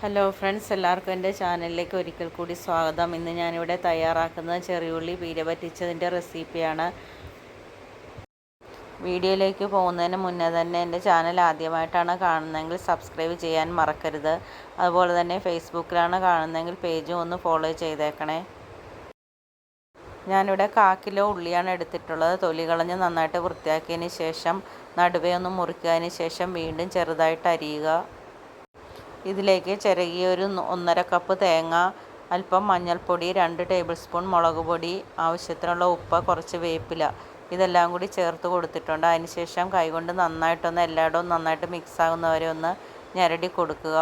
Hello friends എല്ലാവർക്കും എന്റെ ചാനലിലേക്ക് ഒരിക്കൽ കൂടി സ്വാഗതം. ഇന്ന് ഞാനിവിടെ തയ്യാറാക്കുന്നത് ചെറിയുള്ളി പീര പറ്റിച്ചതിന്റെ റെസിപ്പിയാണ് വീഡിയോയിലേക്ക് പോകുന്നതിന് മുന്നേ തന്നെ എന്റെ ചാനൽ ആദ്യമായിട്ടാണ് കാണുന്നതെങ്കിൽ സബ്സ്ക്രൈബ് ചെയ്യാൻ മറക്കരുത്. അതുപോലെ തന്നെ ഫേസ്ബുക്കിലാണ് കാണുന്നതെങ്കിൽ പേജും ഒന്ന് ഫോളോ ചെയ്തേക്കണേ. ഞാനിവിടെ കാക്കിലോ കിലോ ഉള്ളിയാണ് എടുത്തിട്ടുള്ളത്. തൊലി കളഞ്ഞ് നന്നായിട്ട് വൃത്തിയാക്കിയതിന് ശേഷം നടുവേ ഒന്ന് മുറിക്കിയതിന് ശേഷം വീണ്ടും ചെറുതായിട്ട് അരിയുക. ഇതിലേക്ക് ചിരകിയ ഒരു ഒന്നര കപ്പ് തേങ്ങ അല്പം മഞ്ഞൾപ്പൊടി രണ്ട് ടേബിൾ സ്പൂൺ മുളക് പൊടി ആവശ്യത്തിനുള്ള ഉപ്പ് കുറച്ച് വേപ്പില. ഇതെല്ലാം കൂടി ചേർത്ത് കൊടുത്തിട്ടുണ്ട്. അതിനുശേഷം കൈകൊണ്ട് നന്നായിട്ടൊന്ന് എല്ലായിടവും നന്നായിട്ട് മിക്സ് ആകുന്നവരെ ഒന്ന് ഞരടി കൊടുക്കുക.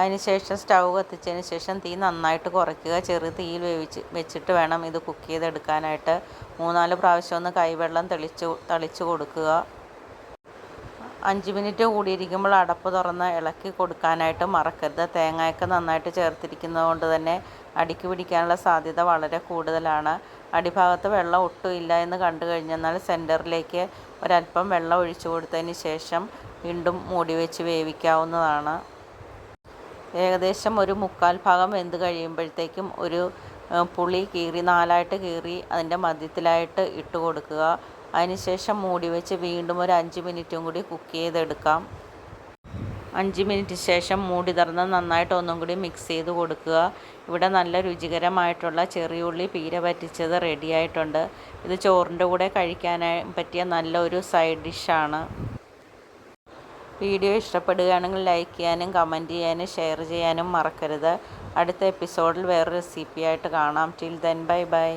അതിനുശേഷം സ്റ്റൗ കത്തിച്ചതിന് ശേഷം തീ നന്നായിട്ട് കുറയ്ക്കുക. ചെറു തീയിൽ വേവിച്ച് വെച്ചിട്ട് വേണം ഇത് കുക്ക് ചെയ്തെടുക്കാനായിട്ട്. മൂന്നാൽ പ്രാവശ്യം ഒന്ന് കൈവെള്ളം തെളിച്ച് തളിച്ച് കൊടുക്കുക. അഞ്ച് മിനിറ്റ് കൂടിയിരിക്കുമ്പോൾ അടപ്പ് തുറന്ന് ഇളക്കി കൊടുക്കാനായിട്ട് മറക്കരുത്. തേങ്ങയൊക്കെ നന്നായിട്ട് ചേർത്തിരിക്കുന്നത് കൊണ്ട് തന്നെ അടിക്ക് പിടിക്കാനുള്ള സാധ്യത വളരെ കൂടുതലാണ്. അടിഭാഗത്ത് വെള്ളം ഒട്ടും ഇല്ല എന്ന് കണ്ടു കഴിഞ്ഞെന്നാൽ സെന്ററിലേക്ക് ഒരല്പം വെള്ളം ഒഴിച്ചു കൊടുത്തതിന് ശേഷം വീണ്ടും മൂടി വെച്ച് വേവിക്കാവുന്നതാണ്. ഏകദേശം ഒരു മുക്കാൽ ഭാഗം വെന്ത് കഴിയുമ്പോഴത്തേക്കും ഒരു പുളി കീറി നാലായിട്ട് കീറി അതിന്റെ മധ്യത്തിലായിട്ട് ഇട്ട് കൊടുക്കുക. അതിനുശേഷം മൂടി വെച്ച് വീണ്ടും ഒരു അഞ്ച് മിനിറ്റും കൂടി കുക്ക് ചെയ്തെടുക്കാം. അഞ്ച് മിനിറ്റ് ശേഷം മൂടി തുറന്ന് നന്നായിട്ട് ഒന്നും കൂടി മിക്സ് ചെയ്ത് കൊടുക്കുക. ഇവിടെ നല്ല രുചികരമായിട്ടുള്ള ചെറിയുള്ളി പീര പറ്റിച്ചത് റെഡിയായിട്ടുണ്ട് ഇത് ചോറിന്റെ കൂടെ കഴിക്കാനായി പറ്റിയ നല്ലൊരു സൈഡ് ഡിഷാണ് വീഡിയോ ഇഷ്ടപ്പെടുകയാണെങ്കിൽ ലൈക്ക് ചെയ്യാനും കമന്റ് ചെയ്യാനും ഷെയർ ചെയ്യാനും മറക്കരുത്. അടുത്ത എപ്പിസോഡിൽ വേറെ റെസിപ്പിയായിട്ട് കാണാം. Till then bye bye